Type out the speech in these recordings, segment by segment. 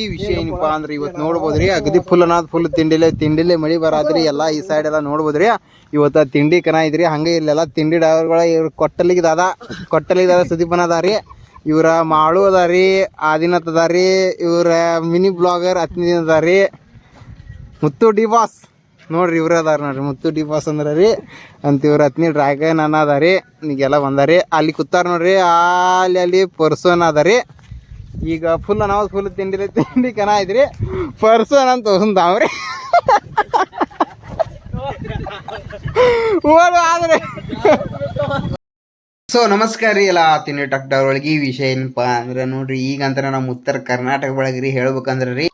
ಈ ವಿಷಯ ಏನಪ್ಪಾ ಅಂದ್ರೆ ಇವತ್ತು ನೋಡ್ಬೋದ್ರಿ ಅಗದಿ ಫುಲ್ ಅನ್ನೋದು ಫುಲ್ ತಿಂಡಿಲೆ ತಿಂಡಿಲೆ ಮಳಿ ಬರಾದ್ರಿ ಎಲ್ಲಾ ಈ ಸೈಡ್ ಎಲ್ಲ ನೋಡ್ಬೋದ್ರಿ. ಇವತ್ತ ತಿಂಡಿ ಕನ ಇದ್ರಿ ಹಂಗೆ ಇಲ್ಲೆಲ್ಲ ತಿಂಡಿ ಡ್ರೈವರ್ಗಳ ಇವ್ರ ಕೊಟ್ಟಲಿಗೆ ದಾದ ಕೊಟ್ಟಲಿಗೆ ದಾದ ಸುದೀಪನ ಅದಾರಿ. ಇವ್ರ ಮಾಳು ಅದಾರಿ ಆದಿನತ್ ಅದಾರಿ ಇವ್ರ ಮಿನಿ ಬ್ಲಾಗರ್ ಅತ್ನಿ ಅದಾರಿ. Muthu D boss. ನೋಡ್ರಿ ಇವ್ರ ಅದಾರ ನೋಡ್ರಿ ಮುತ್ತು ಡಿ ಬಾಸ್ ಅಂದ್ರ ರೀ ಅಂತ ಇವ್ರ ಅತ್ನಿ ಡ್ರ್ಯಾಗನ್ ಅನ್ನ ಅದಾರಿ ಈಗೆಲ್ಲ ಬಂದಾರಿ. ಅಲ್ಲಿ ಕೂತಾರ ನೋಡ್ರಿ ಅಲ್ಲಿ ಅಲ್ಲಿ ಪರ್ಸನ್ ಅದಾರಿ. ಈಗ ಫುಲ್ ನಾವು ಫುಲ್ ತಿಂಡಿ ತಿಂಡಿ ಕನ ಐತ್ರಿ ಪರ್ಸನ್ ಅಂತ ಹೊಸಂತಾವ್ರಿ ಆದ್ರೆ. ಸೊ ನಮಸ್ಕಾರ ರೀ ಎಲ್ಲ ತಿಂಡಿ ಡಾಕ್ಟರ್ ಒಳಗೆ ವಿಷಯ ಏನಪ್ಪಾ ಅಂದ್ರೆ ನೋಡ್ರಿ ಈಗ ಅಂತ ನಮ್ಮ ಉತ್ತರ ಕರ್ನಾಟಕ ಒಳಗೆ ರೀ ಹೇಳ್ಬೇಕಂದ್ರೆ ರೀ,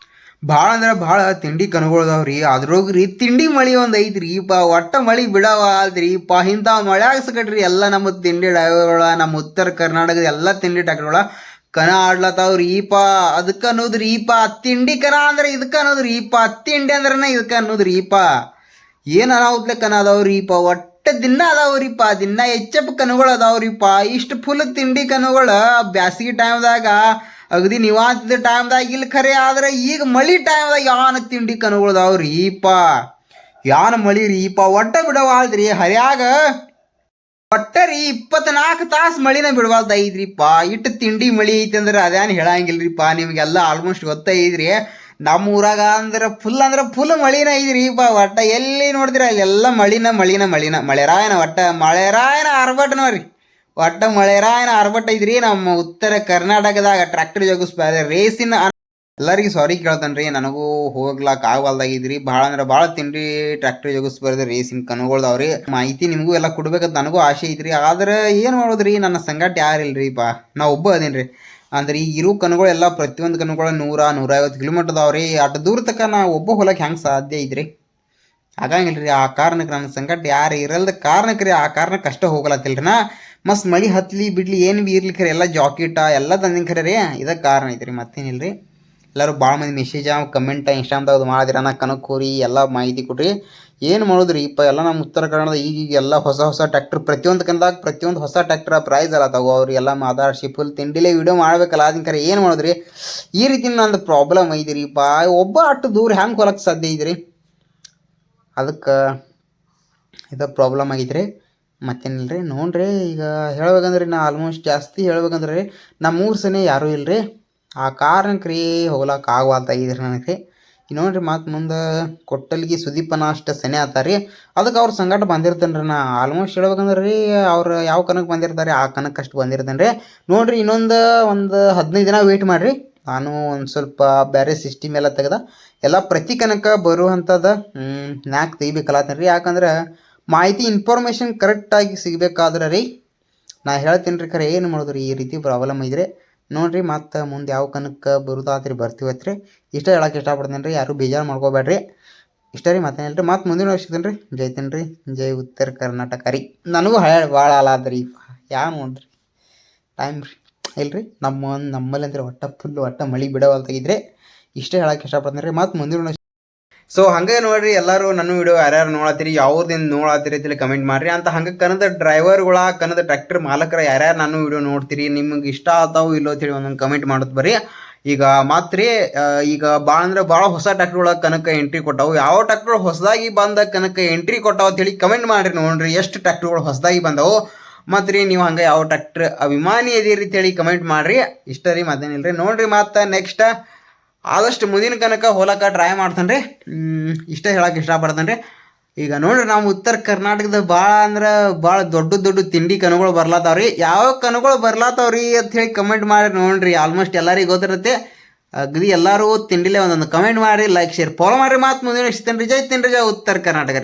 ಭಾಳ ಅಂದ್ರೆ ಭಾಳ ತಿಂಡಿ ಕನುಗೊಳ್ದಾವ್ರಿ ಅದ್ರೊಳಗೆ ರೀ ತಿಂಡಿ ಮಳಿ ಒಂದು ಐತ್ರಿ. ಪಾ ಒಟ್ಟ ಮಳಿ ಬಿಡವ ಅಲ್ರಿ ಪಾ ಇಂಥ ಮಳೆ ಆಗ್ಸಕಟ್ರಿ ಎಲ್ಲ ನಮ್ಮ ತಿಂಡಿ ಡೈವರ್ಗಳ ನಮ್ಮ ಉತ್ತರ ಕರ್ನಾಟಕದ ಎಲ್ಲ ತಿಂಡಿ ಡಾಕ್ಟರ್ಗಳ ಕನ ಆಡ್ಲತ್ತಾವ್ರಿ ಈಪ ಅದಕ್ಕೆ ಅನ್ನೋದ್ರಿ ಈಪ ತಿಂಡಿ ಕನ ಅಂದ್ರೆ ಇದಕ್ಕೆ ಅನ್ನೋದ್ರಿ ಈಪ ತಿಂಡಿ ಅಂದ್ರನ ಇದಕ್ಕೆ ಅನ್ನೋದ್ರಿ ಈಪ ಏನು ಅನಾಹುತ್ಲೆ ಕನ ಅದಾವ್ರಿಪ್ಪ ಒಟ್ಟ ದಿನ ಅದಾವ್ರಿಪ್ಪ ದಿನ ಹೆಚ್ಚಪ್ಪ ಕನುಗಳು ಅದಾವ್ರಿಪ್ಪ ಇಷ್ಟು ಫುಲ್ ತಿಂಡಿ ಕನುಗಳು ಬ್ಯಾಸಿಗೆ ಟೈಮ್ದಾಗ, ಅಗದಿ ನಿವಾಂತದ ಟೈಮ್ದಾಗ ಇಲ್ಲಿ ಖರೆ ಆದ್ರೆ ಈಗ ಮಳಿ ಟೈಮ್ದಾಗ ಯಾನ ತಿಂಡಿ ಕನುಗಳು ಪಾ. ಯಾನ ಮಳಿ ರೀಪ ಒಟ್ಟ ಬಿಡವಾಳ್ದ್ರಿ ಹರ್ಯಾಗ ಒಟ್ಟ ರೀ ಇಪ್ಪತ್ನಾಲ್ಕು ತಾಸು ಮಳಿನ ಬಿಡಬಾರ್ದು ಐದ್ರಿಪ್ಪ. ಇಟ್ಟು ತಿಂಡಿ ಮಳಿ ಐತಿ ಅಂದ್ರೆ ಅದೇನು ಹೇಳಂಗಿಲ್ರಿಪ್ಪ. ನಿಮಗೆಲ್ಲ ಆಲ್ಮೋಸ್ಟ್ ಗೊತ್ತೈದ್ರಿ ನಮ್ಮ ಊರಾಗ ಅಂದ್ರೆ ಫುಲ್ ಅಂದ್ರೆ ಫುಲ್ ಮಳಿನ ಐದ್ರಿಪ್ಪ. ಒಟ್ಟ ಎಲ್ಲಿ ನೋಡಿದ್ರಿ ಅಲ್ಲೆಲ್ಲ ಮಳಿನ ಮಳಿನ ಮಳಿನ. ಮಳೆರಾಯನ ಒಟ್ಟ, ಮಳೆರಾಯನ ಆರ್ಭಟ ನೋಡ್ರಿ. ಒಟ್ಟ ಮಳೆರಾಯನ ಆರ್ಭಟ ಐತ್ರಿ ನಮ್ಮ ಉತ್ತರ ಕರ್ನಾಟಕದಾಗ ಟ್ರ್ಯಾಕ್ಟರ್ ಜೋಗಿಸ್ಬಾರ್ದು. ರೇಸಿನ ಎಲ್ಲರಿಗೂ ಸಾರಿ ಕೇಳ್ತಾನ್ರಿ, ನನಗೂ ಹೋಗ್ಲಾಕ್ ಆಗವಲ್ದಾಗಿದ್ರಿ. ಭಾಳ ಅಂದ್ರೆ ಭಾಳ ತಿಂಡಿ ಟ್ರ್ಯಾಕ್ಟರ್ ಜೋಗಿಸ್ಬಾರ್ದು ಸಿಮ್ ಕನುಗಳ್ದಾವ್ರಿ. ಮಾಹಿತಿ ನಿಮಗೂ ಎಲ್ಲ ಕೊಡ್ಬೇಕಂತ ನನಗೂ ಆಸೆ ಐತ್ರಿ. ಆದ್ರೆ ಏನು ಮಾಡೋದ್ರಿ, ನನ್ನ ಸಂಗಾಟ ಯಾರು ಇಲ್ರಿ ಪಾ ನಾ ಒಬ್ಬ ಅದೇನ್ರಿ. ಅಂದ್ರೆ ಈಗ ಇರೋ ಕನುಗಳೆಲ್ಲ ಪ್ರತಿಯೊಂದು ಕನುಗಳು ನೂರ, ನೂರೈವತ್ತು ಕಿಲೋಮೀಟರ್ ಅದಾವ್ರಿ ಅಷ್ಟು ದೂರ ತನಕ ನಾ ಒಬ್ಬ ಹೊಲಕ್ಕೆ ಹೆಂಗೆ ಸಾಧ್ಯ ಐತ್ರಿ? ಆಗಂಗಿಲ್ರಿ ಆ ಕಾರಣಕ್ಕೆ ನನ್ನ ಸಂಕಟ ಯಾರು ಇರಲ್ದ ಕಾರಣಕ್ಕೆ ರೀ, ಆ ಕಾರಣಕ್ಕೆ ಅಷ್ಟೇ ಹೋಗಲತ್ತಿಲ್ರಿ ನಾ. ಮಸ್ತ್ ಮಳಿ ಹತ್ಲಿ, ಬಿಡ್ಲಿ ಏನು ಬಿ ಇರ್ಲಿ ಖರೆ, ಎಲ್ಲ ಜಾಕೆಟ ಎಲ್ಲ ತಂದಿನ ಖರೆ ರೀ. ಇದಕ್ಕೆ ಕಾರಣ ಐತ್ರಿ, ಮತ್ತೇನಿಲ್ರಿ? ಎಲ್ಲರೂ ಭಾಳ ಮಂದಿ ಮೆಸೇಜ ಕಮೆಂಟ ಇನ್ಸ್ಟಾಗ್ರಾಮ್ದಾಗ ಮಾಡಿದ್ರೆ ನಾ ಕನಕೂರಿ ಕೋರಿ ಎಲ್ಲ ಮಾಹಿತಿ ಕೊಡ್ರಿ ಏನು ಮಾಡೋದ್ರಿ? ಇಪ್ಪ ಎಲ್ಲ ನಮ್ಮ ಉತ್ತರ ಕನ್ನಡದ ಈಗೀಗ ಎಲ್ಲ ಹೊಸ ಹೊಸ ಟ್ಯಾಕ್ಟರ್ ಪ್ರತಿಯೊಂದು ಕನ್ನದಾಗ ಪ್ರತಿಯೊಂದು ಹೊಸ ಟ್ಯಾಕ್ಟರ್ ಪ್ರೈಸ್ ಎಲ್ಲ ತಗೋ. ಅವ್ರು ಎಲ್ಲ ಮಾತಾಡ್ಸಿ ಫುಲ್ ತಿಂಡಿಲೇ ವಿಡಿಯೋ ಮಾಡಬೇಕಲ್ಲ. ಅದನ್ನ ಕರೆ ಏನು ಮಾಡಿದ್ರಿ? ಈ ರೀತಿ ನಂದು ಪ್ರಾಬ್ಲಮ್ ಐತ್ರಿ ಪಾ ಒಬ್ಬ ಅಷ್ಟು ದೂರ ಹೆಂಗೆ ಹೊಲಕ್ಕೆ ಸಾಧ್ಯ ಐತ್ರಿ? ಅದಕ್ಕೆ ಇದು ಪ್ರಾಬ್ಲಮ್ ಆಗೈತ್ರಿ. ಮತ್ತೇನಿಲ್ಲ ರೀ ನೋಡ್ರಿ ಈಗ ಹೇಳ್ಬೇಕಂದ್ರೆ ನಾ ಆಲ್ಮೋಸ್ಟ್ ಜಾಸ್ತಿ ಹೇಳ್ಬೇಕಂದ್ರೆ. ರೀ ನಮ್ಮೂರ ಸನೇ ಯಾರೂ ಇಲ್ರಿ? ಆ ಕಾರಣಕ್ಕೆ ರೀ ಹೋಗ್ಲಕ್ಕೆ ಆಗವಾಲ್ತ ನನಗೆ ರೀ. ನೋಡಿರಿ ಮತ್ತೆ ಮುಂದೆ ಕೊಟ್ಟಲ್ಗಿ ಸುದೀಪನ ಅಷ್ಟು ಸೆನೆ ರೀ. ಅದಕ್ಕೆ ಅವ್ರ ಸಂಗಟ ಬಂದಿರ್ತೇನೆ ರೀ ನಾ. ಆಲ್ಮೋಸ್ಟ್ ಹೇಳ್ಬೇಕಂದ್ರೆ ರೀ, ಅವ್ರು ಯಾವ ಕನಕ್ಕೆ ಬಂದಿರ್ತಾರೆ, ಆ ಕನಕ್ಕೆ ಅಷ್ಟು ಬಂದಿರ್ತೇನೆ ರೀ ನೋಡಿರಿ ಇನ್ನೊಂದು ಒಂದು ಹದಿನೈದು ದಿನ ವೆಯ್ಟ್ ಮಾಡಿರಿ. ನಾನು ಒಂದು ಸ್ವಲ್ಪ ಬೇರೆ ಸಿಸ್ಟಮ್ ಎಲ್ಲ ತೆಗೆದ, ಎಲ್ಲ ಪ್ರತಿ ಕನಕ ಬರುವಂಥದ್ದು ನ್ಯಾಕ್ ತೆಗಿಬೇಕಲ್ಲತ್ತೀನಿ ರೀ ಯಾಕಂದ್ರೆ ಮಾಹಿತಿ ಇನ್ಫಾರ್ಮೇಷನ್ ಕರೆಕ್ಟಾಗಿ ಸಿಗಬೇಕಾದ್ರೆ ರೀ, ನಾ ಹೇಳ್ತೀನಿ ರೀ ಖರೆ, ಏನು ಮಾಡಿದ್ರಿ, ಈ ರೀತಿ ಪ್ರಾಬ್ಲಮ್ ಐತ್ರಿ. ನೋಡ್ರಿ ಮತ್ತೆ ಮುಂದೆ ಯಾವ ಕನಕ್ಕೆ ಬರುದಾತ್ರಿ ಬರ್ತೀವತ್ರಿ ಇಷ್ಟ ಹೇಳಕ್ಕೆ ಇಷ್ಟಪಡ್ತೀನಿ ರೀ ಯಾರು ಬೇಜಾರು ಮಾಡ್ಕೋಬೇಡ್ರಿ. ಇಷ್ಟ ರೀ ಮತ್ತೆ ರೀ ಮತ್ತೆ ಮುಂದಿನ ಸಿಗ್ತೀನಿ ರೀ ಜೈತೀನಿ ರೀ ಜೈ ಉತ್ತರ ಕರ್ನಾಟಕ ರೀ. ನನಗೂ ಹಳೆ ಭಾಳ ಅಲಾದ್ರಿ ಯಾ ನೋಡ್ರಿ? ಟೈಮ್ ರೀ. ಇಲ್ರಿ ನಮ್ಮ ನಮ್ಮಲ್ಲಿ ಅಂದ್ರೆ ಒಟ್ಟ ಫುಲ್ ಒಟ್ಟ ಮಳಿ ಬಿಡವಲ್ತಾಗಿದ್ರೆ ಇಷ್ಟೇ ಹೇಳಕ್ಕೆ ಇಷ್ಟಪಡ್ತೀನಿ ರೀ ಮತ್ತೆ ಮುಂದಿನ ಸೊ ಹಂಗೆ ನೋಡ್ರಿ, ಎಲ್ಲರೂ ನನ್ನ ವಿಡಿಯೋ ಯಾರ್ಯಾರು ನೋಡತ್ತೀರಿ ಯಾವ್ದಿಂದ ನೋಡತ್ತೀರಿ ಅಂತೇಳಿ ಕಮೆಂಟ್ ಮಾಡ್ರಿ. ಅಂತ ಹಂಗೆ ಕನ್ನಡ ಡ್ರೈವರ್ಗಳ ಕನ್ನಡ ಟ್ರ್ಯಾಕ್ಟರ್ ಮಾಲಕರ ಯಾರ್ಯಾರು ನನ್ನ ವಿಡಿಯೋ ನೋಡ್ತೀರಿ, ನಿಮ್ಗೆ ಇಷ್ಟ ಆತಾವು ಇಲ್ಲೋ ಅಂತೇಳಿ ಒಂದೊಂದು ಕಮೆಂಟ್ ಮಾಡೋದು ಬರ್ರಿ. ಈಗ ಮಾತ್ರ ಈಗ ಭಾಳ ಅಂದ್ರೆ ಭಾಳ ಹೊಸ ಟ್ರ್ಯಾಕ್ಟರ್ಗಳ ಕನಕ ಎಂಟ್ರಿ ಕೊಟ್ಟಾವು. ಯಾವ ಟ್ರ್ಯಾಕ್ಟರ್ ಹೊಸದಾಗಿ ಬಂದ ಕನಕ ಎಂಟ್ರಿ ಕೊಟ್ಟಾವ ಅಂತೇಳಿ ಕಮೆಂಟ್ ಮಾಡ್ರಿ ನೋಡ್ರಿ, ಎಷ್ಟು ಟ್ರ್ಯಾಕ್ಟರ್ಗಳು ಹೊಸದಾಗಿ ಬಂದವು. ಮತ್ತು ರೀ ನೀವು ಹಂಗೆ ಯಾವ ಟ್ರ್ಯಾಕ್ಟರ್ ಅಭಿಮಾನಿ ಇದೀರಿ ಅಂತೇಳಿ ಕಮೆಂಟ್ ಮಾಡ್ರಿ. ಇಷ್ಟ ರೀ, ಮತ್ತೇನಿಲ್ರಿ. ನೋಡ್ರಿ ಮತ್ತೆ ನೆಕ್ಸ್ಟ್ ಆದಷ್ಟು ಮುಂದಿನ ಕನಕ ಹೋಲಕ್ಕ ಟ್ರೈ ಮಾಡ್ತಾನೆ ರೀ ಇಷ್ಟೇ ಹೇಳಕ್ಕೆ ಇಷ್ಟಪಡ್ತಾನೆ ರೀ ಈಗ ನೋಡ್ರಿ ನಮ್ಮ ಉತ್ತರ ಕರ್ನಾಟಕದ ಭಾಳ ಅಂದ್ರೆ ಭಾಳ ದೊಡ್ಡ ದೊಡ್ಡ ತಿಂಡಿ ಕನುಗಳು ಬರ್ಲಾತಾವ್ರಿ. ಯಾವ ಕನುಗಳು ಬರ್ಲಾತಾವ್ರಿ ಅಂತ ಹೇಳಿ ಕಮೆಂಟ್ ಮಾಡಿ ನೋಡ್ರಿ. ಆಲ್ಮೋಸ್ಟ್ ಎಲ್ಲರಿಗೂ ಗೊತ್ತಿರುತ್ತೆ. ಅಗದಿ ಎಲ್ಲರೂ ತಿಂಡಿಲೇ ಒಂದೊಂದು ಕಮೆಂಟ್ ಮಾಡಿ ಲೈಕ್ ಶೇರ್ ಫಾಲೋ ಮಾಡಿ ಮಾತು ಮುಂದಿನ ತಿನ್ರಿ ಜೈ ತಿನ್ರಿ ಜೈ ಉತ್ತರ ಕರ್ನಾಟಕ ರೀ.